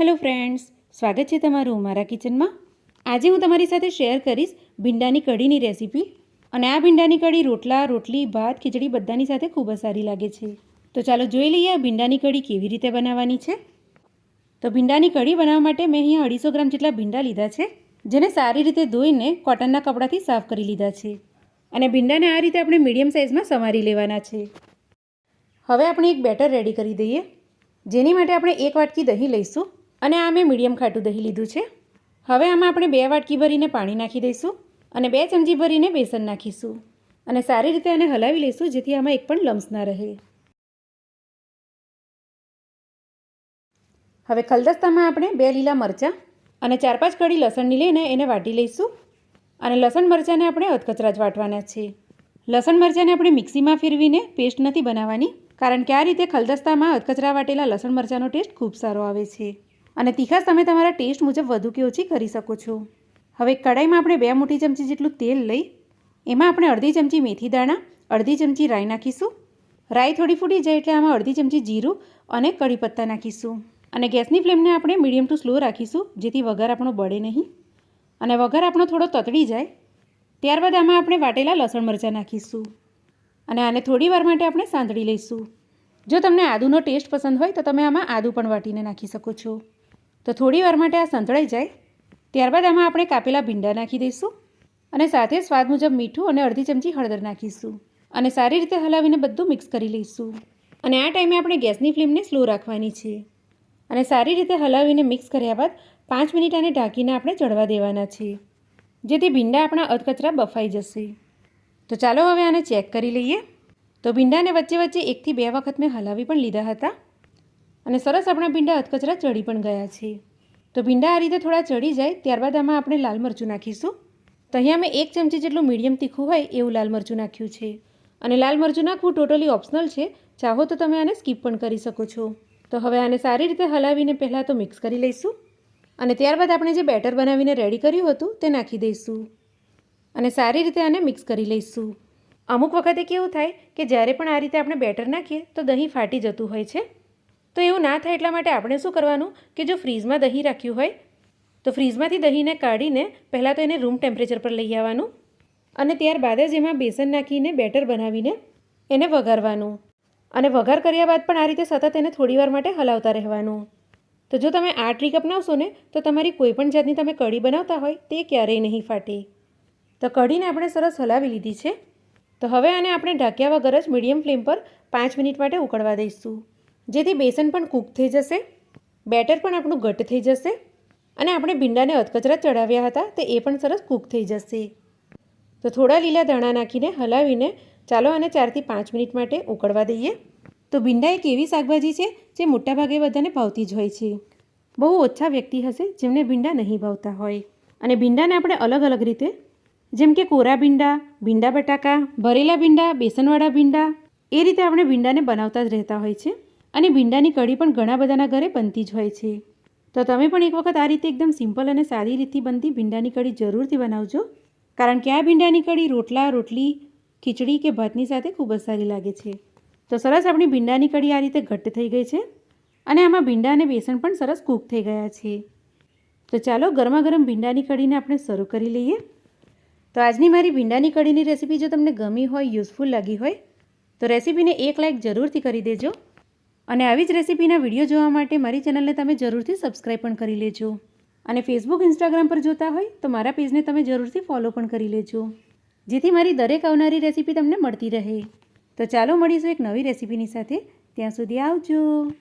Hello friends, સ્વાગત છે તમારું મારા કિચનમાં. આજે હું તમારી સાથે શેર કરીશ ભીંડાની કઢીની રેસીપી. અને આ ભીંડાની કઢી રોટલા, રોટલી, ભાત, ખીચડી બધાની સાથે ખૂબ જ સારી લાગે છે. તો ચાલો જોઈ લઈએ આ ભીંડાની કઢી કેવી રીતે બનાવવાની છે. તો ભીંડાની કઢી બનાવવા માટે મેં અહીંયા અઢીસો ગ્રામ જેટલા ભીંડા લીધા છે, જેને સારી રીતે ધોઈને કોટનના કપડાથી સાફ કરી લીધા છે. અને ભીંડાને આ રીતે આપણે મીડિયમ સાઇઝમાં સમારી લેવાના છે. હવે આપણે એક બેટર રેડી કરી દઈએ, જેની માટે આપણે એક વાટકી દહીં લઈશું. અને આ મેં મીડિયમ ખાટું દહીં લીધું છે. હવે આમાં આપણે બે વાટકી ભરીને પાણી નાખી દઈશું અને બે ચમચી ભરીને બેસન નાખીશું. અને સારી રીતે આને હલાવી લઈશું, જેથી આમાં એક પણ લમ્સ ના રહે. હવે ખલદસ્તામાં આપણે બે લીલા મરચાં અને ચાર પાંચ કડી લસણની લઈને એને વાટી લઈશું. અને લસણ મરચાંને આપણે અધકચરા જ વાટવાના છે. લસણ મરચાંને આપણે મિક્સીમાં ફેરવીને પેસ્ટ નથી બનાવવાની, કારણ કે આ રીતે ખલદસ્તામાં અધકચરા વાટેલા લસણ મરચાંનો ટેસ્ટ ખૂબ સારો આવે છે. અને તીખાશ તમે તમારા ટેસ્ટ મુજબ વધુ કે ઓછી કરી શકો છો. હવે કડાઈમાં આપણે બે મોટી ચમચી જેટલું તેલ લઈ, એમાં આપણે અડધી ચમચી મેથી દાણા, અડધી ચમચી રાઈ નાખીશું. રાઈ થોડી ફૂટી જાય એટલે આમાં અડધી ચમચી જીરું અને કઢી પત્તા નાખીશું. અને ગેસની ફ્લેમને આપણે મીડિયમ ટુ સ્લો રાખીશું, જેથી વઘાર આપણો બળે નહીં. અને વઘાર આપણો થોડો તતડી જાય, ત્યારબાદ આમાં આપણે વાટેલા લસણ મરચાં નાખીશું. અને આને થોડી વાર માટે આપણે સાંતળી લઈશું. જો તમને આદુનો ટેસ્ટ પસંદ હોય તો તમે આમાં આદુ પણ વાટીને નાખી શકો છો. તો થોડી વાર માટે આ સંતળાઈ જાય. ત્યારબાદ આમાં આપણે કાપેલા ભીંડા નાખી દઈશું અને સાથે સ્વાદ મુજબ મીઠું અને અડધી ચમચી હળદર નાખીશું અને સારી રીતે હલાવીને બધું મિક્સ કરી લઈશું. અને આ ટાઈમે આપણે ગેસની ફ્લેમને સ્લો રાખવાની છે. અને સારી રીતે હલાવીને મિક્સ કર્યા બાદ પાંચ મિનિટ આને ઢાંકીને આપણે ચડવા દેવાના છે, જેથી ભીંડા આપણા અધકચરા બફાઈ જશે. તો ચાલો હવે આને ચેક કરી લઈએ. તો ભીંડાને વચ્ચે વચ્ચે એકથી બે વખત મેં હલાવી પણ લીધા હતા. અને સરસ આપણા ભીંડા અધકચરા ચડી પણ ગયા છે. તો ભીંડા આ રીતે થોડા ચડી જાય, ત્યારબાદ આમાં આપણે લાલ મરચું નાખીશું. તો અહીંયા મેં એક ચમચી જેટલું મીડિયમ તીખું હોય એવું લાલ મરચું નાખ્યું છે. અને લાલ મરચું નાખવું ટોટલી ઓપ્શનલ છે. ચાહો તો તમે આને સ્કીપ પણ કરી શકો છો. તો હવે આને સારી રીતે હલાવીને પહેલાં તો મિક્સ કરી લઈશું. અને ત્યારબાદ આપણે જે બેટર બનાવીને રેડી કર્યું હતું તે નાખી દઈશું. અને સારી રીતે આને મિક્સ કરી લઈશું. અમુક વખતે કેવું થાય કે જ્યારે પણ આ રીતે આપણે બેટર નાખીએ તો દહીં ફાટી જતું હોય છે. તો એવું ના થાય એટલા માટે આપણે શું કરવાનું કે જો ફ્રીજમાં દહીં રાખ્યું હોય, તો ફ્રીજમાંથી દહીંને કાઢીને પહેલાં તો એને રૂમ ટેમ્પરેચર પર લઈ આવવાનું અને ત્યારબાદ જ એમાં બેસન નાખીને બેટર બનાવીને એને વઘારવાનું. અને વઘાર કર્યા બાદ પણ આ રીતે સતત એને થોડીવાર માટે હલાવતા રહેવાનું. તો જો તમે આ ટ્રીક અપનાવશો ને, તો તમારી કોઈપણ જાતની તમે કઢી બનાવતા હોય, તે ક્યારેય નહીં ફાટે. તો કઢીને આપણે સરસ હલાવી લીધી છે. તો હવે આને આપણે ઢાંક્યા વગર જ મીડિયમ ફ્લેમ પર પાંચ મિનિટ માટે ઉકળવા દઈશું. જેથી બેસન પણ કૂક થઈ જશે, બેટર પણ આપણું ઘટ થઈ જશે અને આપણે ભીંડાને અધકચરા ચડાવ્યા હતા તે એ પણ સરસ કૂક થઈ જશે. તો થોડા લીલા દાણા નાખીને હલાવીને ચાલો આને ચારથી પાંચ મિનિટ માટે ઉકળવા દઈએ. તો ભીંડા એક એવી શાકભાજી છે જે મોટાભાગે બધાને ભાવતી જ હોય છે. બહુ ઓછા વ્યક્તિ હશે જેમને ભીંડા નહીં ભાવતા હોય. અને ભીંડાને આપણે અલગ અલગ રીતે જેમ કે કોરા ભીંડા ભીંડા બટાકા, ભરેલા ભીંડા, બેસનવાળા ભીંડા એ રીતે આપણે ભીંડાને બનાવતા જ રહેતા હોય છે. અને ભીંડાની કઢી પણ ઘણા બધાના ઘરે બનતી જ હોય છે. તો તમે પણ એક વખત આ રીતે એકદમ સિમ્પલ અને સારી રીતથી બનતી ભીંડાની કઢી જરૂરથી બનાવજો. કારણ કે આ ભીંડાની કઢી રોટલા, રોટલી, ખીચડી કે ભાતની સાથે ખૂબ જ સારી લાગે છે. તો સરસ આપણી ભીંડાની કઢી આ રીતે ઘટ્ટ થઈ ગઈ છે અને આમાં ભીંડા અને બેસન પણ સરસ કૂક થઈ ગયા છે. તો ચાલો ગરમા ગરમ ભીંડાની કઢીને આપણે શરૂ કરી લઈએ. તો આજની મારી ભીંડાની કઢીની રેસીપી જો તમને ગમી હોય, યુઝફુલ લાગી હોય, તો રેસીપીને એક લાઇક જરૂરથી કરી દેજો. અને આવી જ રેસીપીના વીડિયો જોવા માટે મારી ચેનલને તમે જરૂરથી સબસ્ક્રાઈબ પણ કરી લેજો. અને ફેસબુક ઇન્સ્ટાગ્રામ પર જોતા હોય તો મારા પેજને તમે જરૂરથી ફોલો પણ કરી લેજો. જેથી મારી દરેક આવનારી રેસીપી તમને મળતી રહે. તો ચાલો મળીશું એક નવી રેસીપીની સાથે. ત્યાં સુધી આવજો.